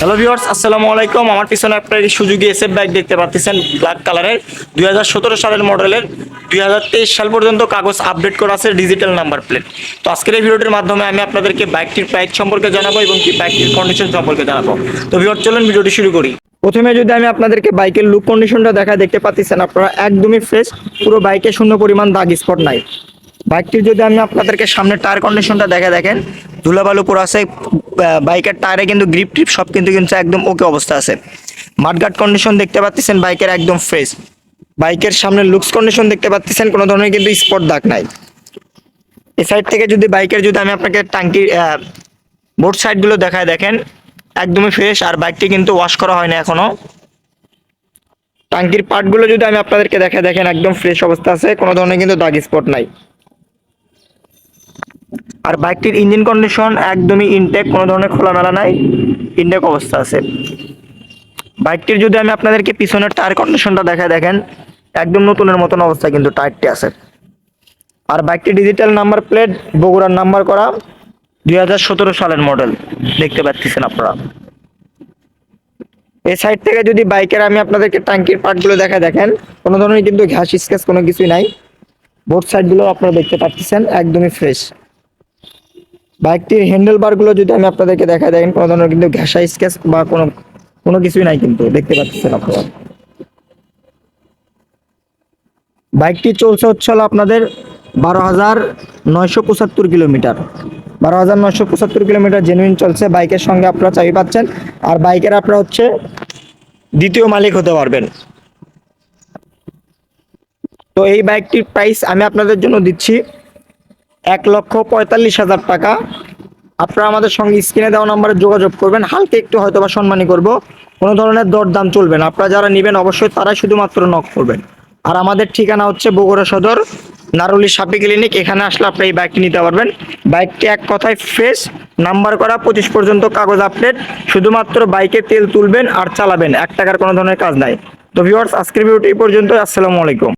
Hello viewers আসসালামু আলাইকুম। আমার পিছনে আপনার এই সুজুকি এসএফ বাইক দেখতে পাচ্ছেন ব্ল্যাক কালারের দুই হাজার সতেরো সালের মডেলের দুই হাজার তেইশ সাল পর্যন্ত কাগজ আপডেট করা আছে ডিজিটাল নাম্বার প্লেট তো আজকের এই ভিডিওটির মাধ্যমে আমি আপনাদেরকে বাইকটির প্রাইস সম্পর্কে জানাব এবং কি বাইকটির কন্ডিশন সম্পর্কে জানাব। তো ভিউয়ার চলুন ভিডিওটি শুরু করি। প্রথমে যদি আমি আপনাদেরকে বাইকের লুক কন্ডিশনটা দেখা দেখতে পাচ্ছেন, আপনারা একদমই ফ্রেশ পুরো বাইকে শূন্য পরিমাণ দাগ স্পট নাই। বাইকটির যদি আমি আপনাদেরকে সামনে টায়ার কন্ডিশনটা দেখা দেখেন ধুলাবালু পুরো আছে বাইকের টায়ারে কিন্তু গ্রিপ ট্রিপ সব কিন্তু কিন্তু একদম ওকে অবস্থা আছে। মাঠগার্ড কন্ডিশন দেখতে পাচ্ছেন, বাইকের একদম ফ্রেশ বাইকের সামনে লুকস কন্ডিশন দেখতে পাচ্ছেন, কোনো ধরনের কিন্তু স্পট দাগ নাই। এ সাইড থেকে যদি বাইকের যদি আমি আপনাকে টাঙ্কির বোর্ড সাইডগুলো দেখায় দেখেন, একদমই ফ্রেশ আর বাইকটি কিন্তু ওয়াশ করা হয় না এখনও। টাঙ্কির পার্টগুলো যদি আমি আপনাদেরকে দেখে দেখেন, একদম ফ্রেশ অবস্থা আছে, কোনো ধরনের কিন্তু দাগ স্পট নাই। আর বাইকটির ইঞ্জিন কন্ডিশন একদমই ইনটেক কোনো ধরনের খোলামেলা নাই ইনটেক অবস্থা আছে। বাইকটির যদি আমি আপনাদেরকে পিছনের টায়ার কন্ডিশনটা দেখা দেখেন, একদম নতুনের মতন অবস্থা কিন্তু টায়ারটি আছে। আর বাইকটি ডিজিটাল নাম্বার প্লেট বগুড়ার নাম্বার করা, দুই হাজার সতেরো সালের মডেল দেখতে পাচ্ছেন আপনারা। এই সাইড থেকে যদি বাইকের আমি আপনাদেরকে ট্যাঙ্কির পার্টগুলো দেখা দেখেন, কোনো ধরনের কিন্তু ঘাস স্কেচ কোনো কিছুই নাই। বোর্ড সাইডগুলো আপনারা দেখতে পাচ্ছেন, একদমই ফ্রেশ বাইকটির হ্যান্ডেল বারগুলো যদি আমি আপনাদেরকে দেখা দেখেন কোনো ধরনের কিন্তু ঘাসা স্কেচ বা কোনো কোনো কিছুই নাই কিন্তু, দেখতে পাচ্ছেন আপনারা। বাইকটি চলছে হচ্ছে হলো আপনাদের বারো হাজার নয়শো পঁচাত্তর কিলোমিটার। বারো হাজার নয়শো পঁচাত্তর কিলোমিটার জেনুইন চলছে, বাইকের সঙ্গে আপনারা চাবি পাচ্ছেন, আর বাইকের আপনারা হচ্ছে দ্বিতীয় মালিক হতে পারবেন। তো এই বাইকটির প্রাইস আমি আপনাদের জন্য দিচ্ছি এক লক্ষ পঁয়তাল্লিশ হাজার টাকা। আপনারা আমাদের সঙ্গে স্ক্রিনে দেওয়া নাম্বারে যোগাযোগ করবেন। হালকা একটু হয়তো বা সম্মানী করব। কোনো ধরনের দরদাম চলবে না। আপনারা যারা নেবেন অবশ্যই তারাই শুধুমাত্র নক করবেন। আর আমাদের ঠিকানা হচ্ছে বগুড়া সদর, নারুলি সাপি ক্লিনিক। এখানে আসলে আপনি এই বাইকটি নিতে পারবেন। বাইকটি এক কথায় ফ্রেশ নাম্বার করা পঁচিশ পর্যন্ত কাগজ আপডেট শুধুমাত্র বাইকে তেল তুলবেন আর চালাবেন। এক টাকার কোনো ধরনের কাজ নাই। তো ভিউয়ার্স আজকের ভিডিওটি পর্যন্ত আসসালামু আলাইকুম।